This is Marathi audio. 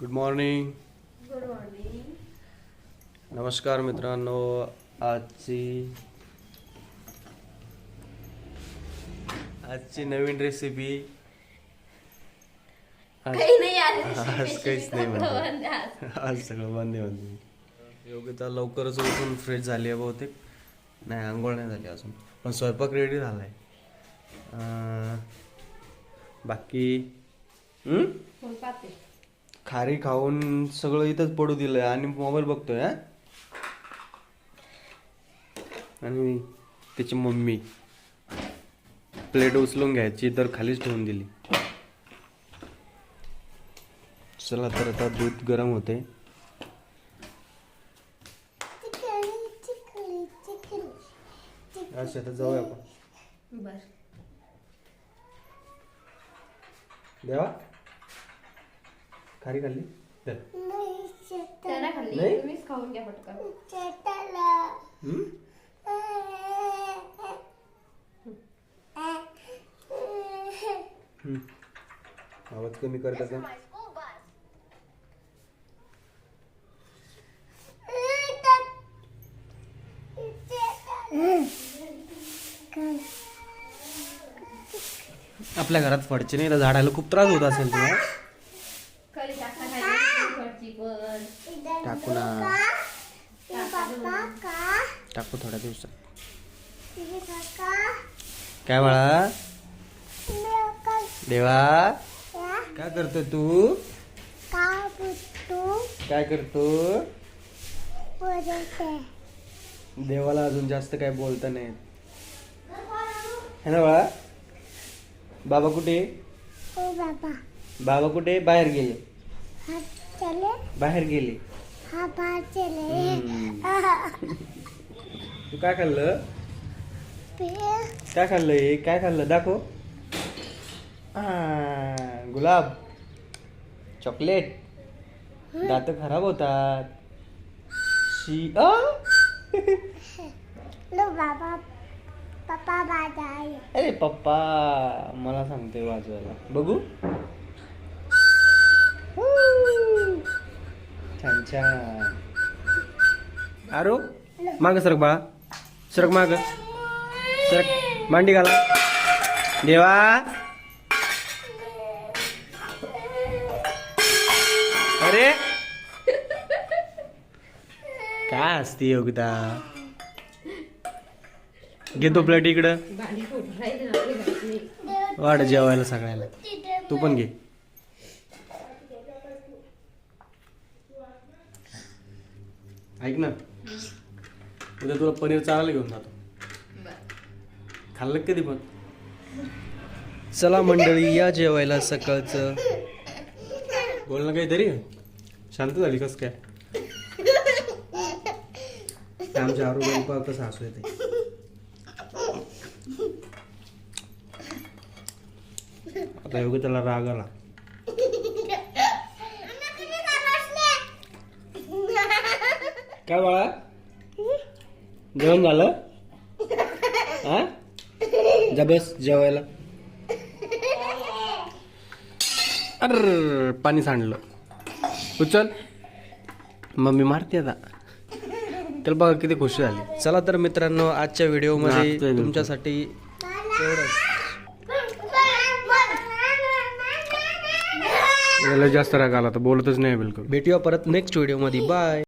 गुड मॉर्निंग गुड मॉर्निंग नमस्कार मित्रांनो आजची आजची नवीन रेसिपी आज काहीच नाही म्हणजे आज. सगळं बंद आहे म्हणजे योग्यता लवकरच उठून फ्रेश झाली आहे बहुतेक. नाही आंघोळ नाही झाली अजून. पण स्वयंपाक रेडी झाला आहे बाकी खारी खाऊन सगळं इथंच पडू दिलंय. आणि मोबाईल बघतोय हा? आणि त्याची मम्मी. प्लेट उचलून घ्यायची तर खालीच ठेवून दिली. चला तर आता दूध गरम होते. अच्छा तर जाऊया आपण. देवा. खारी खाल्ली चल. त्याला खाल्ली नाही? तुम्हीच खाऊन घ्या पटकन हम्म? हम्म. आवाज कमी कर त्याचा आपल्या घरात फडचे नाही तर झाडाला खूप त्रास होत असेल तुला कधी टाकता खाली तिखटची पण टाकू ना टाकू थोड्या दिवसात. काय बाळा? देवा? काय करतो तू? काय करतो? देवाला अजून जास्त काय बोलता नाही है ना बाळा? बाबा कुठे? बाबा. बाबा कुठे? बाहेर गेले. हा बाहेर गेले. हा हम्म. तू काय खाल्लं? काय खाल्लं हे? काय खाल्लं? दाखव. गुलाब. चॉकलेट. दात खराब होतात. शी बाबा. पप्पा अरे पप्पा मला सांगते वाजवायला. बघू. छान छान. आरो माग सरक बाळा. सरक माग. सरक. मांडी घाला. देवा. अरे. काय असते योगिता घेतो प्लेट इकडं. वाढ जेवायला सगळ्याला. तू पण घे. ऐक ना. उद्या तुला पनीर चालायला घेऊन जातो. खाल्लं का कधी पण? चला मंडळी या जेवायला सकाळचं. बोल ना काहीतरी? शांत झाली कस काय? आमच्या आरोग्य कसं हसू येते. आता योग्य त्याला राग आला. काय बाळा? जेवण झालं? हा जा बस जेवायला. अर पाणी सांडलं उचल. मम्मी मारते आता. त्याला बघा किती खुशी झाली. चला तर मित्रांनो आजच्या व्हिडिओमध्ये. तुमच्यासाठी एवढंच जास्त राग आला तर बोलतच नाही बिलकुल. भेटूया परत नेक्स्ट व्हिडिओमध्ये बाय